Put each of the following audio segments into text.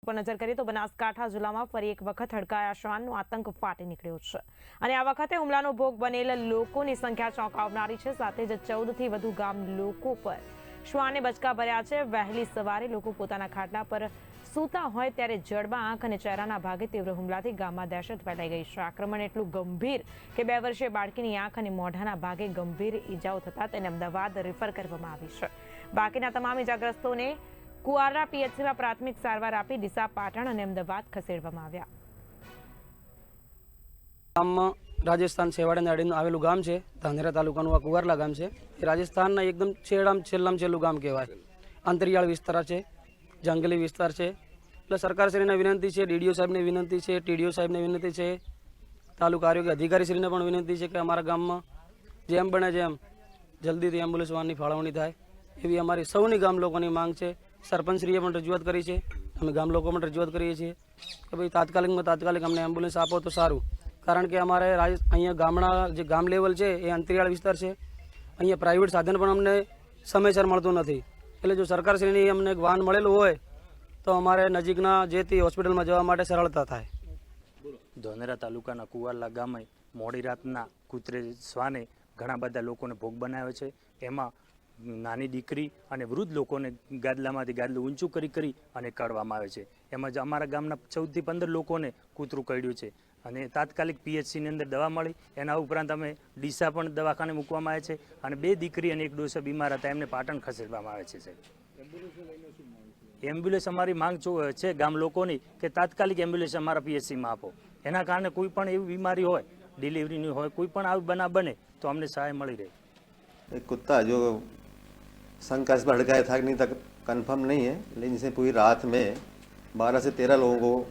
પર નજર કરીએ તો બનાસકાંઠા જિલ્લામાં ફરી એક વખત હડકાયા શ્વાનનો આતંક ફાટી નીકળ્યો છે. અને આ વખતે હુમલાનો ભોગ બનેલ લોકોની સંખ્યા ચોંકાવનારી છે. સાથે જ ચૌદથી વધુ ગામ લોકો પર શ્વાને બચકા ભર્યા છે. વહેલી સવારે લોકો પોતાના ખાટલા પર સૂતા હોય ત્યારે જડબા આંખ અને ચહેરાના ભાગે તીવ્ર હુમલાથી ગામમાં દહેશત ફેલાઈ ગઈ છે. આક્રમણ એટલું ગંભીર કે બે વર્ષીય બાળકીની આંખ અને મોઢાના ભાગે ગંભીર ઈજાઓ થતા તેને અમદાવાદ રેફર કરવામાં આવી છે. બાકીના તમામ ઈજાગ્રસ્તોને કુવારા પીએચસીમાં પ્રાથમિક સારવાર આપી ડીસા પાટણ અને અમદાવાદ ખસેડવામાં આવ્યા. ગામમાં રાજસ્થાન છેવાડે નાડીનું આવેલું ગામ છે. ધાનેરા તાલુકાનું આ કુવારલા ગામ છે. એ રાજસ્થાનના એકદમ છેડામ છેલ્લામ છેલ્લું ગામ કહેવાય. અંતરિયાળ વિસ્તાર છે, જંગલી વિસ્તાર છે. એટલે સરકારશ્રીને વિનંતી છે, ડીડીઓ સાહેબને વિનંતી છે, ટીડીઓ સાહેબને વિનંતી છે, તાલુકા આરોગ્ય અધિકારીશ્રીને પણ વિનંતી છે કે અમારા ગામમાં જેમ બને જેમ જલ્દીથી એમ્બ્યુલન્સ વાહનની ફાળવણી થાય એવી અમારી સૌની ગામ લોકોની માંગ છે. સરપંચશ્રીએ પણ રજૂઆત કરી છે. અમે ગામ લોકો પણ રજૂઆત કરીએ છીએ કે ભાઈ તાત્કાલિકમાં તાત્કાલિક અમને એમ્બ્યુલન્સ આપો તો સારું. કારણ કે અમારે અહીંયા ગામડા જે ગામ લેવલ છે એ અંતરિયાળ વિસ્તાર છે. અહીંયા પ્રાઇવેટ સાધન પણ અમને સમયસર મળતું નથી. એટલે જો સરકારશ્રીની અમને એક વાહન મળેલું હોય તો અમારે નજીકના જે તે હોસ્પિટલમાં જવા માટે સરળતા થાય. ધોનેરા તાલુકાના કુવારલા ગામે મોડી રાતના કૂતરે શ્વાને ઘણા બધા લોકોને ભોગ બનાવ્યો છે. એમાં નાની દીકરી અને વૃદ્ધ લોકોને ગાદલામાંથી ગાદલું ઊંચું કરી કરી અને કાઢવામાં આવે છે. એમ જ અમારા ગામના ચૌદથી પંદર લોકોને કૂતરું કરડ્યું છે. અને તાત્કાલિક પીએચસીની અંદર દવા મળી. એના ઉપરાંત અમે ડીસા પણ દવાખાને મૂકવામાં આવે છે અને બે દીકરી અને એક ડોસા બીમાર હતા. એમને પાટણ ખસેડવામાં આવે છે સાહેબ. એમ્બ્યુલન્સ અમારી માંગ છે ગામ લોકોની કે તાત્કાલિક એમ્બ્યુલન્સ અમારા પીએચસીમાં આપો. એના કારણે કોઈ પણ એવી બીમારી હોય ડિલિવરીની હોય કોઈ પણ આવી બનાવ બને તો અમને સહાય મળી રહે. કુત્તા જો शंका से भड़काया था कि नहीं तक कंफर्म नहीं है लेकिन इसे पूरी रात में 12 से 13 लोगों को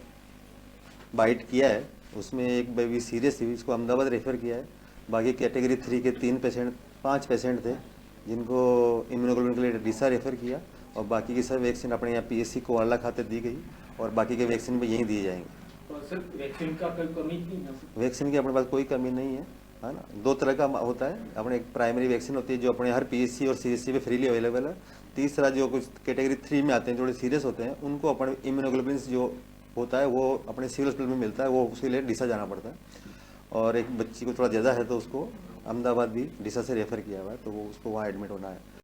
बाइट किया है उसमें एक बेबी सीरियस थी उसको अहमदाबाद रेफर किया है। बाकी कैटेगरी थ्री के तीन पेशेंट पाँच पेशेंट थे जिनको इम्यूनोग्लोबिन के लिए डीसा रेफर किया और बाकी की सब वैक्सीन अपने यहाँ पी एस सी खाते दी गई और बाकी के वैक्सीन भी यहीं दिए जाएँगे। तो वैक्सीन की अपने पास कोई कमी नहीं है। है ना? दो तरह का होता है। अपने एक प्राइमरी वैक्सीन होती है जो अपने हर पीएससी और सीएससी पे फ्रीली अवेलेबल है। तीसरा जो कुछ कैटेगरी थ्री में आते हैं थोड़े सीरियस होते हैं, उनको अपने इम्यूनोग्लोबिन जो होता है, वो अपने सिविल हॉस्पिटल में मिलता है, वो उसके लिए डिसा जाना पड़ता है। और एक बच्ची को थोड़ा ज़्यादा है तो उसको अहमदाबाद भी डिसा से रेफर किया हुआ है तो वो उसको वहाँ एडमिट होना है।